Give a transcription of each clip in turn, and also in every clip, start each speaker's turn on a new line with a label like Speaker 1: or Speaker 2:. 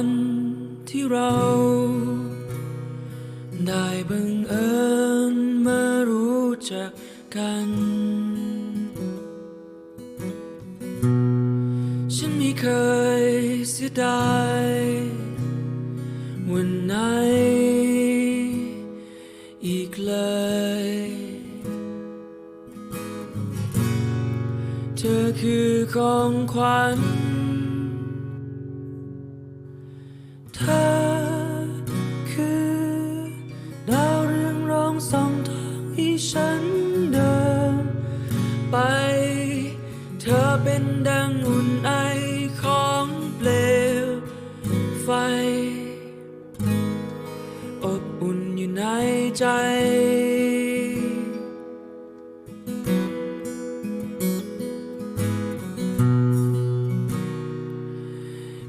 Speaker 1: วันที่เราได้บังเอิญมารู้จักกัน ฉันไม่เคยเสียดายวันไหนอีกเลย เธอคือของขวัญ เธอเป็นดังอุ่นไอของเปลวไฟ อบอุ่นอยู่ในใจ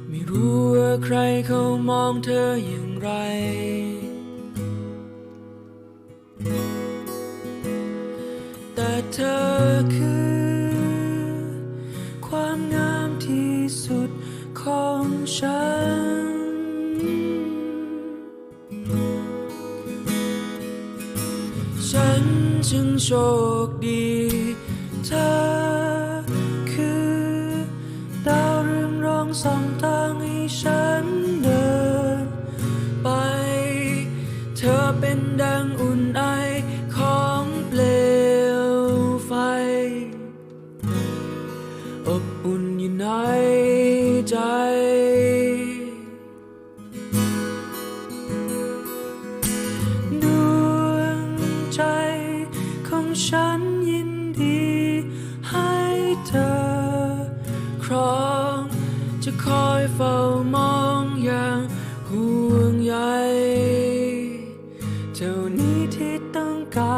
Speaker 1: ไม่รู้ว่าใครเขามองเธออย่างไร ฉันจึงโชคดีเธอคือดาวเรืองรองสองทางให้ฉันเดินไป เธอเป็นดังอุ่นไอของเปลวไฟ อบอุ่นอยู่ในใจ ฉันยินดีให้เธอ ครองจะคอยเฝ้ามองอย่างห่วงใยเท่านี้ที่ต้องการ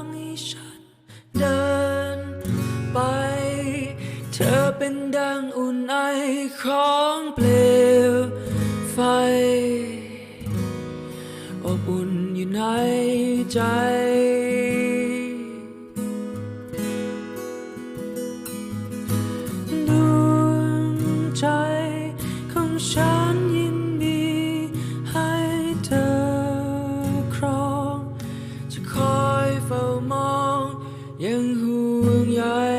Speaker 1: างให้ฉันเดินไป เธอเป็นดังอุ่นไอของเปลวไฟ อบอุ่นอยู่ในใจ ยังห่ว